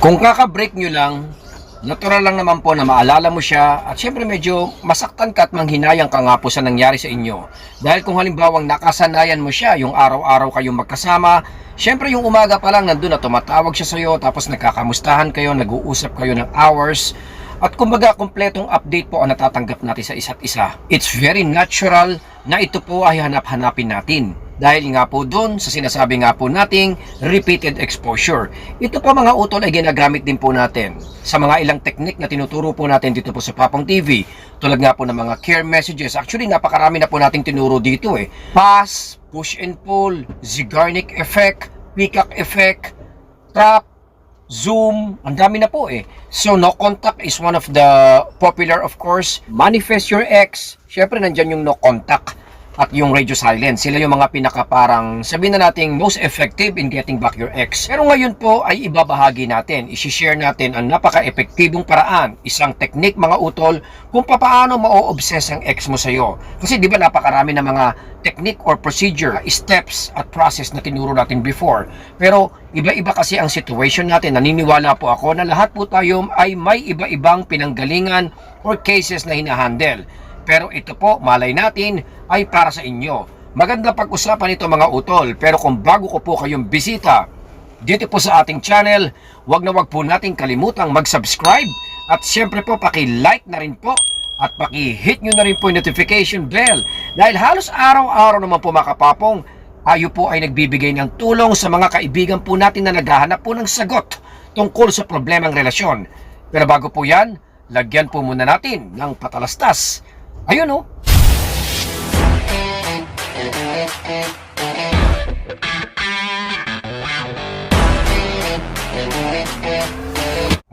Kung kaka-break nyo lang, natural lang naman po na maalala mo siya at syempre medyo masaktan ka at manghinayang ka nga po sa nangyari sa inyo. Dahil kung halimbawang nakasanayan mo siya, yung araw-araw kayong magkasama, syempre yung umaga pa lang nandun na tumatawag siya sa'yo tapos nagkakamustahan kayo, nag-uusap kayo ng hours, at kumbaga, kompletong update po ang natatanggap natin sa isa't isa. It's very natural na ito po ay hanap-hanapin natin. Dahil nga po doon sa sinasabi nga po nating repeated exposure. Ito po mga utol ay ginagamit din po natin sa mga ilang technique na tinuturo po natin dito po sa Papong TV. Tulad nga po ng mga care messages. Actually, napakarami na po nating tinuro dito eh. Pass, push and pull, Zeigarnik effect, peacock effect, trap, Zoom, ang dami na po eh. So, no contact is one of the popular of course. Manifest your ex, syempre nandyan yung no contact at yung radio silence. Sila yung mga pinaka parang sabihin na nating most effective in getting back your ex. Pero ngayon po ay ibabahagi natin, isi-share natin ang napaka-epektibong paraan, isang technique mga utol kung paano ma-obsess ang ex mo sa'yo. Kasi di ba napakarami na mga technique or procedure, steps at process na tinuro natin before. Pero iba-iba kasi ang situation natin. Naniniwala po ako na lahat po tayo ay may iba-ibang pinanggalingan or cases na hinahandle. Pero ito po, malay natin, ay para sa inyo. Maganda pag-usapan ito mga utol, pero kung bago ko po kayong bisita, dito po sa ating channel, wag na wag po nating kalimutang mag-subscribe at syempre po paki-like na rin po at paki-hit nyo na rin po yung notification bell dahil halos araw-araw naman po makapapong ayo po ay nagbibigay ng tulong sa mga kaibigan po natin na naghahanap po ng sagot tungkol sa problemang relasyon. Pero bago po yan, lagyan po muna natin ng patalastas. Ayun oh,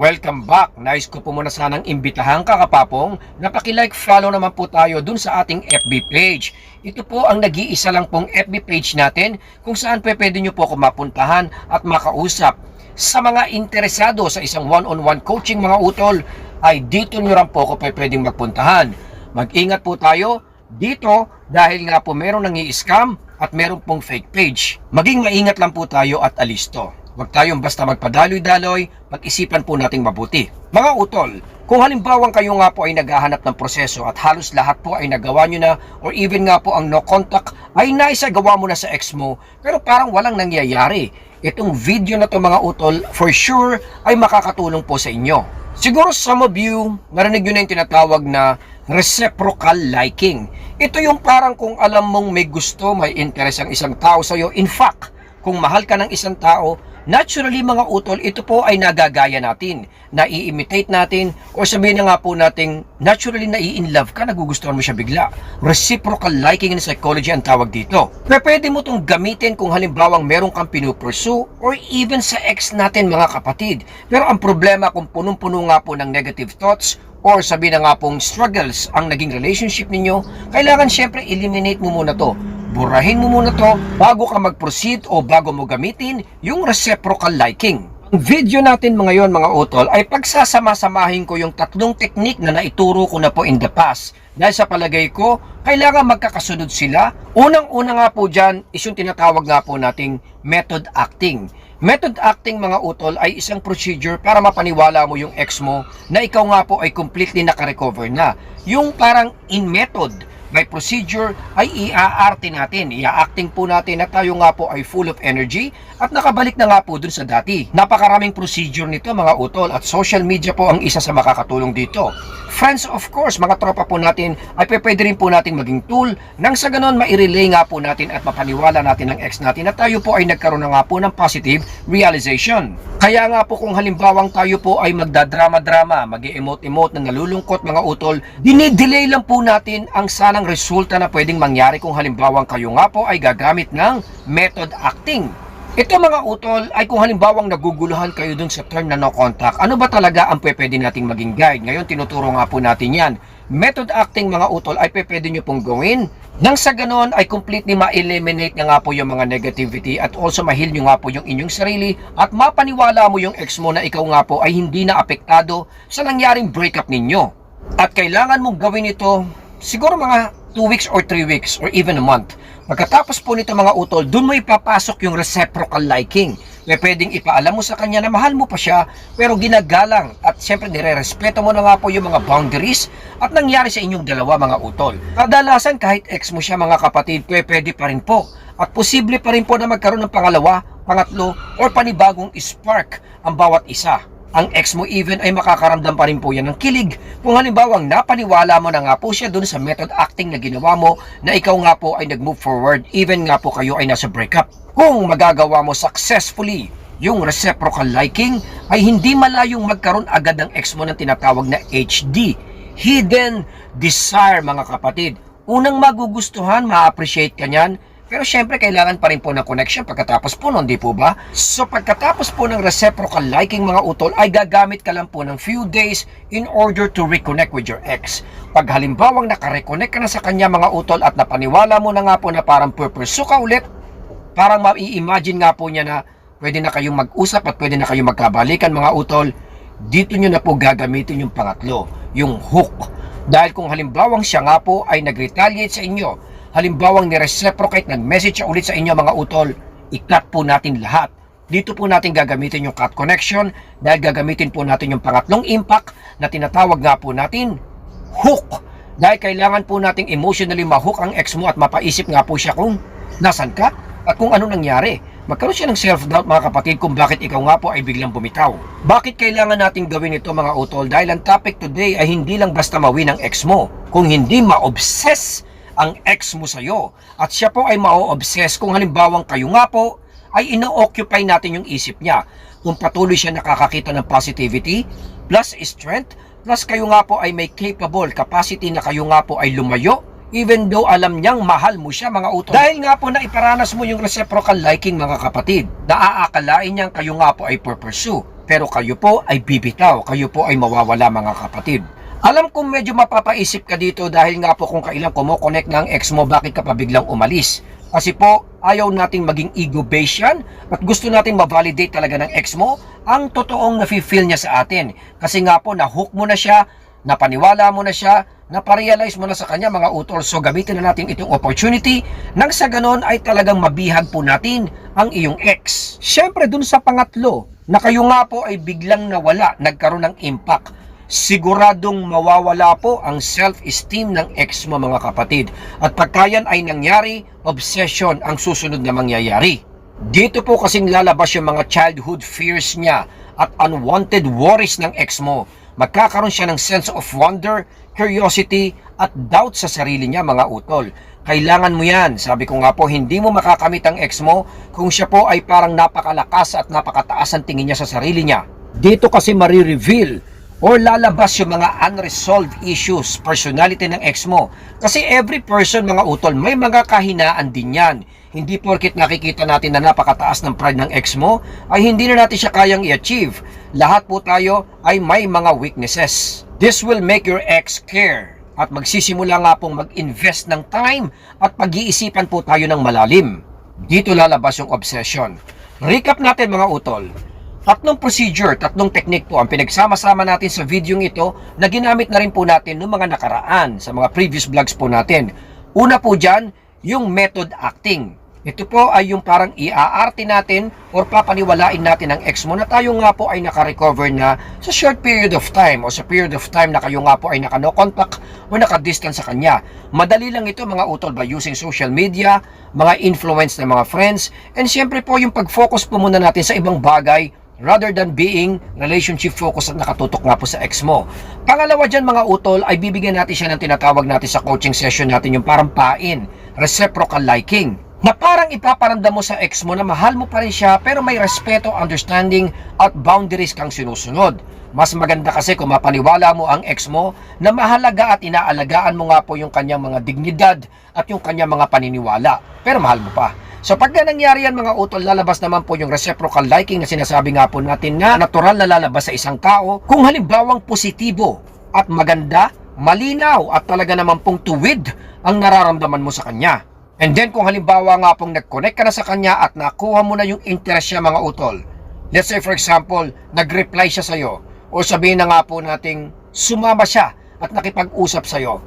Welcome back! Nice ko po muna sanang imbitahan ka kapapong na follow naman po tayo dun sa ating FB page. Ito po ang nag-iisa lang pong FB page natin kung saan pe pwede nyo po ako mapuntahan at makausap. Sa mga interesado sa isang one-on-one coaching mga utol ay dito nyo rin po ako pe pwedeng magpuntahan. Mag-ingat po tayo dito dahil nga po merong nangi scam at meron pong fake page. Maging maingat lang po tayo at alisto. Huwag tayong basta magpadaloy-daloy, pag-isipan po nating mabuti. Mga utol, kung halimbawang kayo nga po ay naghahanap ng proseso at halos lahat po ay nagawa nyo na or even nga po ang no contact ay naisagawa mo na sa ex mo pero parang walang nangyayari. Itong video na to mga utol for sure ay makakatulong po sa inyo. Siguro some of you, narinig nyo na yung tinatawag na reciprocal liking. Ito yung parang kung alam mong may gusto, may interest ang isang tao sa'yo. In fact, kung mahal ka ng isang tao, naturally mga utol, ito po ay nagagaya natin, nai-imitate natin, o sabihin na nga po natin, naturally nai-in love ka, nagugustuhan mo siya bigla. Reciprocal liking in psychology ang tawag dito. Pero pwede mo itong gamitin kung halimbawang meron kang pinupursue or even sa ex natin mga kapatid. Pero ang problema kung punong-puno nga po ng negative thoughts or sabi na nga pong struggles ang naging relationship ninyo, kailangan syempre eliminate mo muna to. Burahin mo muna to bago ka mag-proceed o bago mo gamitin yung reciprocal liking. Ang video natin mga yon mga utol ay pagsasama-samahin ko yung tatlong teknik na naituro ko na po in the past. Dahil sa palagay ko, kailangan magkakasunod sila. Unang-una nga po dyan is yung tinatawag nga po nating method acting. Method acting mga utol ay isang procedure para mapaniwala mo yung ex mo na ikaw nga po ay completely nakarecover na. Yung parang in method, by procedure ay iaarte natin. Ia-acting po natin na tayo nga po ay full of energy at nakabalik na nga po dun sa dati. Napakaraming procedure nito mga utol at social media po ang isa sa makakatulong dito. Friends of course, mga tropa po natin ay pwede rin po natin maging tool nang sa ganon mairelay nga po natin at mapaniwala natin ng ex natin na tayo po ay nagkaroon na nga po ng positive realization. Kaya nga po kung halimbawang tayo po ay magdadrama-drama, mag emote-emote na nalulungkot mga utol, dinidelay lang po natin ang sanang resulta na pwedeng mangyari kung halimbawang kayo nga po ay gagamit ng method acting. Ito mga utol ay kung halimbawang naguguluhan kayo dun sa term na no contact, ano ba talaga ang pwede nating maging guide? Ngayon tinuturo nga po natin yan. Method acting mga utol ay pwede nyo pong gawin. Nang sa ganon ay completely ma-eliminate na nga po yung mga negativity at also mahil nyo nga po yung inyong sarili at mapaniwala mo yung ex mo na ikaw nga po ay hindi na apektado sa nangyaring breakup ninyo. At kailangan mong gawin ito siguro mga 2 weeks or 3 weeks or even a month. Pagkatapos po nito mga utol, doon mo ipapasok yung reciprocal liking. May pwedeng ipaalam mo sa kanya na mahal mo pa siya, pero ginagalang at siyempre nire-respeto mo na nga po yung mga boundaries at nangyari sa inyong dalawa mga utol. Kadalasan kahit ex mo siya mga kapatid, pwe- pwede pa rin po. At posible pa rin po na magkaroon ng pangalawa, pangatlo, or panibagong spark ang bawat isa ang ex mo even ay makakaramdam pa rin po yan ng kilig kung halimbawang napaniwala mo na nga po siya dun sa method acting na ginawa mo na ikaw nga po ay nag-move forward even nga po kayo ay nasa breakup. Kung magagawa mo successfully yung reciprocal liking ay hindi malayong magkaroon agad ng ex mo ng tinatawag na HD, hidden desire mga kapatid. Unang magugustuhan, ma-appreciate ka niyan, pero syempre, kailangan pa rin po ng connection pagkatapos po nun, di po ba? So pagkatapos po ng reciprocal liking mga utol, ay gagamit ka lang po ng few days in order to reconnect with your ex. Pag halimbawang nakareconnect ka na sa kanya mga utol at napaniwala mo na nga po na parang purpursue ka ulit, parang ma-imagine nga po niya na pwede na kayong mag-usap at pwede na kayong magkabalikan mga utol, dito nyo na po gagamitin yung pangatlo, yung hook. Dahil kung halimbawang siya nga po ay nag-retaliate sa inyo, halimbawang ni-reciprocate, nag-message siya ulit sa inyo mga utol, i-cut po natin lahat. Dito po natin gagamitin yung cut connection dahil gagamitin po natin yung pangatlong impact na tinatawag nga po natin hook. Dahil kailangan po nating emotionally mahook ang ex mo at mapaisip nga po siya kung nasan ka at kung ano nangyari. Magkaroon siya ng self-doubt mga kapatid kung bakit ikaw nga po ay biglang bumitaw. Bakit kailangan nating gawin ito mga utol? Dahil ang topic today ay hindi lang basta mawin ang ex mo, kung hindi ma-obsess ang ex mo sa'yo. At siya po ay ma-obsess kung halimbawang kayo nga po ay ino-occupy natin yung isip niya. Kung patuloy siya nakakakita ng positivity, plus strength, plus kayo nga po ay may capable capacity na kayo nga po ay lumayo, even though alam niyang mahal mo siya mga utol. Dahil nga po na iparanas mo yung reciprocal liking mga kapatid, naaakalain niyang kayo nga po ay pursue, pero kayo po ay bibitaw, kayo po ay mawawala mga kapatid. Alam kong medyo mapapaisip ka dito dahil nga po kung kailan kumokonek ng ex mo, bakit ka pa umalis? Kasi po, ayaw nating maging ego-based yan at gusto nating ma-validate talaga ng ex mo ang totoong nafe-feel niya sa atin. Kasi nga po, na-hook mo na siya, napaniwala mo na siya, naparealize mo na sa kanya mga utol. So gamitin na natin itong opportunity nang sa ganon ay talagang mabihag po natin ang iyong ex. Siyempre dun sa pangatlo, na kayo nga po ay biglang nawala, nagkaroon ng impact siguradong mawawala po ang self-esteem ng ex mo mga kapatid. At pagkayan ay nangyari, obsession ang susunod na mangyayari. Dito po kasing lalabas yung mga childhood fears niya at unwanted worries ng ex mo. Magkakaroon siya ng sense of wonder, curiosity, at doubt sa sarili niya mga utol. Kailangan mo yan. Sabi ko nga po, hindi mo makakamit ang ex mo kung siya po ay parang napakalakas at napakataas ang tingin niya sa sarili niya. Dito kasi marireveal or lalabas yung mga unresolved issues, personality ng ex mo. Kasi every person, mga utol, may mga kahinaan din yan. Hindi porkit nakikita natin na napakataas ng pride ng ex mo, ay hindi na natin siya kayang i-achieve. Lahat po tayo ay may mga weaknesses. This will make your ex care. At magsisimula nga pong mag-invest ng time at pag-iisipan po tayo ng malalim. Dito lalabas yung obsession. Recap natin mga utol. Tatlong procedure, tatlong technique po ang pinagsama-sama natin sa video ito na ginamit na rin po natin noong mga nakaraan sa mga previous vlogs po natin. Una po dyan, yung method acting. Ito po ay yung parang iaarte natin or papaniwalain natin ang ex mo na tayo nga po ay naka-recover na sa short period of time o sa period of time na kayo nga po ay naka-no contact o naka-distance sa kanya. Madali lang ito mga utol by using social media, mga influence ng mga friends, and syempre po yung pag-focus po muna natin sa ibang bagay rather than being relationship focused at nakatutok nga po sa ex mo. Pangalawa dyan mga utol ay bibigyan natin siya ng tinatawag natin sa coaching session natin yung parang pain, reciprocal liking. Na parang ipaparamdam mo sa ex mo na mahal mo pa rin siya pero may respeto, understanding at boundaries kang sinusunod. Mas maganda kasi kung mapaniwala mo ang ex mo na mahalaga at inaalagaan mo nga po yung kanyang mga dignidad at yung kanyang mga paniniwala. Pero mahal mo pa. So pagka nangyari yan mga utol, lalabas naman po yung reciprocal liking na sinasabi nga po natin na natural na lalabas sa isang tao kung halimbawang positibo at maganda, malinaw at talaga naman pong tuwid ang nararamdaman mo sa kanya. And then kung halimbawa nga pong nag-connect ka na sa kanya at nakuha mo na yung interest niya mga utol. Let's say for example, nag-reply siya sa'yo o sabihin na nga po nating sumama siya at nakipag-usap sa'yo.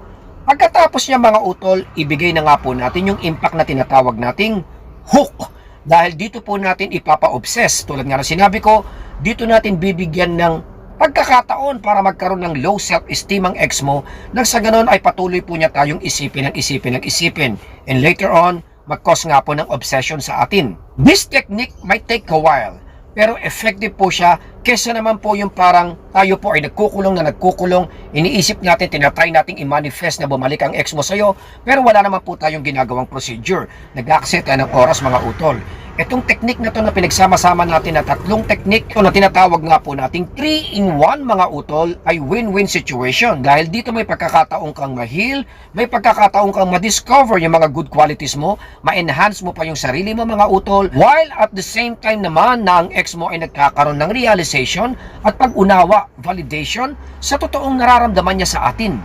Pagkatapos niya mga utol, ibigay na nga po natin yung impact na tinatawag nating hook. Dahil dito po natin ipapa-obsess. Tulad nga na sinabi ko, dito natin bibigyan ng pagkakataon para magkaroon ng low self-esteem ang ex mo nang sa ganon ay patuloy po niya tayong isipin ng isipin ng isipin. And later on, mag-cause nga po ng obsession sa atin. This technique might take a while, pero effective po siya kesa naman po yung parang tayo po ay nagkukulong na nagkukulong, iniisip natin, tinatry nating i-manifest na bumalik ang ex mo sa'yo, pero wala naman po tayong ginagawang procedure. Nag-accept tayo ng oras mga utol. Itong technique na to na pinagsama-sama natin na tatlong technique o na tinatawag nga po nating 3-in-1 mga utol ay win-win situation dahil dito may pagkakataong kang ma-heal, may pagkakataong kang ma-discover yung mga good qualities mo, ma-enhance mo pa yung sarili mo mga utol, while at the same time naman na ang ex mo ay nagkakaroon ng realization at pag-unawa, validation sa totoong nararamdaman niya sa atin.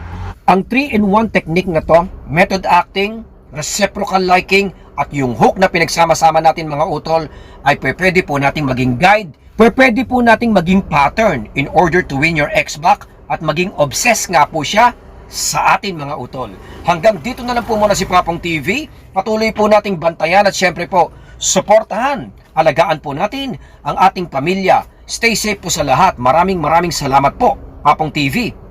Ang 3-in-1 technique na to, method acting, reciprocal liking, at yung hook na pinagsama-sama natin mga utol ay pwede po nating maging guide, pwede po nating maging pattern in order to win your ex back at maging obsessed nga po siya sa atin mga utol. Hanggang dito na lang po muna si Papong TV. Patuloy po nating bantayan at syempre po, suportahan, alagaan po natin ang ating pamilya. Stay safe po sa lahat. Maraming maraming salamat po, Papong TV.